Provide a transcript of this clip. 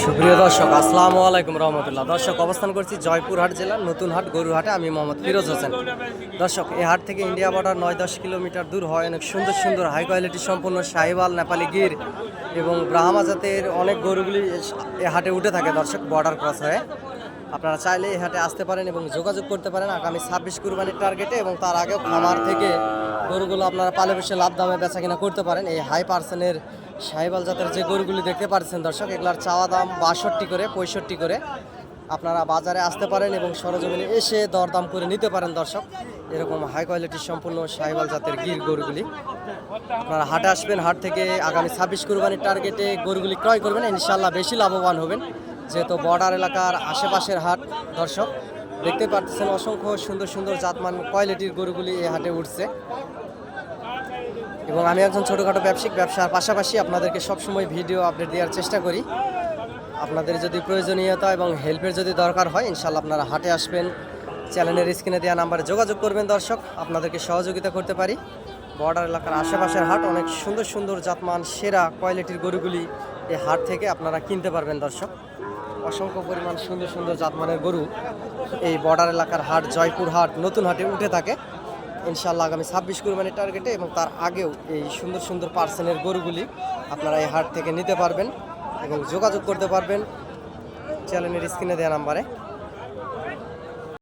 সুপ্রিয় দর্শক, আসসালামু আলাইকুম রহমতুল্লাহ। দর্শক, অবস্থান করছি জয়পুরহাট জেলার নতুন হাট গরুহাটে আমি মোহাম্মদ ফিরোজ হোসেন। দর্শক, এই হাট থেকে ইন্ডিয়া বর্ডার নয় দশ কিলোমিটার দূর হয়। অনেক সুন্দর সুন্দর হাই কোয়ালিটি সম্পূর্ণ শাহিওয়াল, নেপালি গির এবং ব্রাহ্মা জাতের অনেক গরুগুলি হাটে উঠে থাকে দর্শক বর্ডার ক্রস হয়ে। আপনারা চাইলে এই হাটে আসতে পারেন এবং যোগাযোগ করতে পারেন আগামী ছাব্বিশ কুরবানির টার্গেটে এবং তার আগেও খামার থেকে গরুগুলো আপনারা পালে বসে লাভ দামে বেচা কিনা করতে পারেন। এই হাই পার্সেন্টের সাহিবাল জাতের যে গরুগুলি দেখতে পাচ্ছেন দর্শক, এগুলার চাওয়া দাম বাষট্টি করে, পঁয়ষট্টি করে। আপনারা বাজারে আসতে পারেন এবং সরজমিনে এসে দরদাম করে নিতে পারেন দর্শক। এরকম হাই কোয়ালিটির সম্পূর্ণ সাহিবাল জাতের গির গরুগুলি। আপনারা হাটে আসবেন, হাট থেকে আগামী ছাব্বিশ কুরবানির টার্গেটে গরুগুলি ক্রয় করবেন। ইনশাল্লাহ বেশি লাভবান হবেন। যেহেতু বর্ডার এলাকার আশেপাশের হাট, দর্শক দেখতে পাচ্ছেন অসংখ্য সুন্দর সুন্দর জাতমান কোয়ালিটির গরুগুলি এই হাটে উঠছে। এবং আমি একজন ছোটোখাটো ব্যবসায়িক ব্যবসার পাশাপাশি আপনাদেরকে সবসময় ভিডিও আপডেট দেওয়ার চেষ্টা করি। আপনাদের যদি প্রয়োজনীয়তা এবং হেল্পের যদি দরকার হয় ইনশাল্লাহ আপনারা হাটে আসবেন, চ্যানেলের স্ক্রিনে দেওয়া নাম্বারে যোগাযোগ করবেন দর্শক, আপনাদেরকে সহযোগিতা করতে পারি। বর্ডার এলাকার আশেপাশের হাট, অনেক সুন্দর সুন্দর জাতমান, সেরা কোয়ালিটির গরুগুলি এই হাট থেকে আপনারা কিনতে পারবেন দর্শক। অসংখ্য পরিমাণ সুন্দর সুন্দর জাতমানের গরু এই বর্ডার এলাকার হাট, জয়পুর হাট, নতুন হাটে উঠে থাকে। ইনশাল্লাহ আগামী ছাব্বিশ কুরবানির টার্গেটে এবং তার আগেও এই সুন্দর সুন্দর পার্সেলের গরুগুলি আপনারা এই হাট থেকে নিতে পারবেন এবং যোগাযোগ করতে পারবেন। চ্যানেলের স্ক্রিনে দেওয়া নাম্বারে।